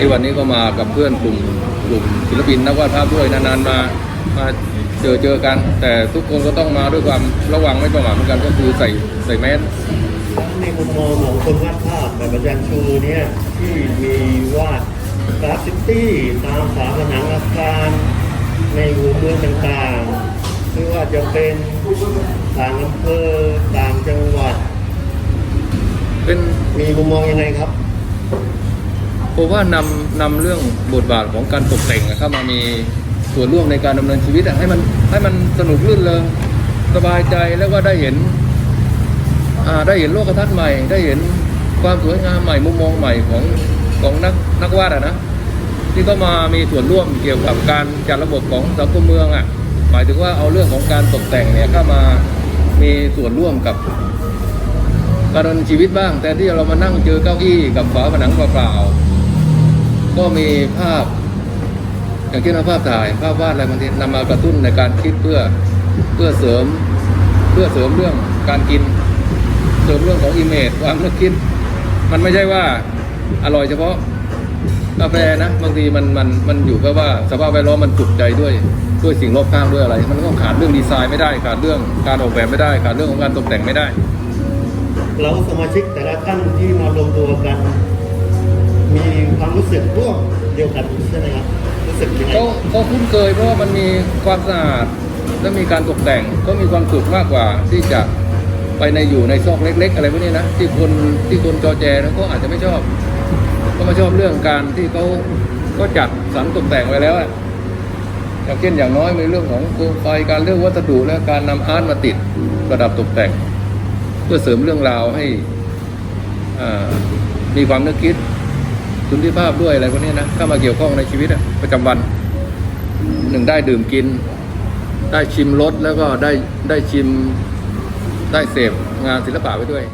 ไอ้วันนี้ก็มากับเพื่อนกลุ่มกลุ่มศิลปินนักวาดภาพด้วยนานๆมามาเจอเจอกัน แต่ทุกคนก็ต้องมาด้วยความระวังไม่ประมาทเหมือนกันก็คือใส่ใส่แมสในมุมมองของคนวาดภาพแบบอาจารย์ชูเนี่ยที่มีวาดกราฟซิตี้ตามฝาผนังอาคารในหัวเมืองต่างๆไม่ว่าจะเป็นต่างอำเภอต่างจังหวัด เป็นมีมุมมองยังไงครับ ผมว่านำนำเรื่องบทบาทของการตกแต่งอะเข้ามามีส่วนร่วมในการดำเนินชีวิตอะให้มันให้มันสนุกรื่นเริงสบายใจแล้วก็ได้เห็นได้เห็นโลกทัศน์ใหม่ ได้เห็นความสวยงามใหม่มุมมองใหม่ของของนักนักวาดอะนะที่ก็มามีส่วนร่วมเกี่ยวกับการจัดระบบของสังคมเมืองอะหมายถึงว่าเอาเรื่องของการตกแต่งเนี่ยเข้ามามีส่วนร่วมกับการดำเนินชีวิตบ้าง แต่ที่เรามานั่งเจอเก้าอี้กับฝาผนังเปล่าๆ ก็มีภาพ อย่างเช่นภาพถ่ายภาพวาดอะไรบางทีนำมากระตุ้นในการคิดเพื่อเพื่อเสริมเพื่อเสริมเรื่องการกิน เสริมเรื่องของอิมเมจความนึกคิด มันไม่ใช่ว่าอร่อยเฉพาะกาแฟนะบางทีมันมันมันอยู่กับว่าสภาพแวดล้อมมันจุกใจด้วยด้วยสิ่งรอบข้างด้วยอะไร มันก็ขาดเรื่องดีไซน์ไม่ได้ขาดเรื่องการออกแบบไม่ได้ขาดเรื่องของการตกแต่งไม่ได้ เราสมาชิกแต่ละท่านที่มารวมตัวกัน รู้สึกร่วมเดียวกันใช่ไหมครับรู้สึกยังไงก็ก็คุ้นเคยเพราะว่ามันมีความสะอาดและมีการตกแต่งก็มีความสุขมากกว่าที่จะไปในอยู่ในซอกเล็ก ๆ อะไรพวกนี้นะที่คนที่คนจอแจนะก็อาจจะไม่ชอบ ก็มาชอบเรื่องการที่เขาก็จัดสรรตกแต่งไว้แล้วอะอย่างเช่นอย่างน้อยมีเรื่องของโคมไฟการเลือกวัสดุและการนำอาร์ตมาติดประดับตกแต่ง เพื่อเสริมเรื่องราวให้มีความนึกคิด คุณที่ภาพด้วยอะไรพวกนี้นะเข้ามาเกี่ยวข้องในชีวิตอะประจำวันหนึ่งได้ดื่มกิน ได้ชิมรสแล้วก็ได้ได้ชิมได้เสพงานศิลปะไปด้วย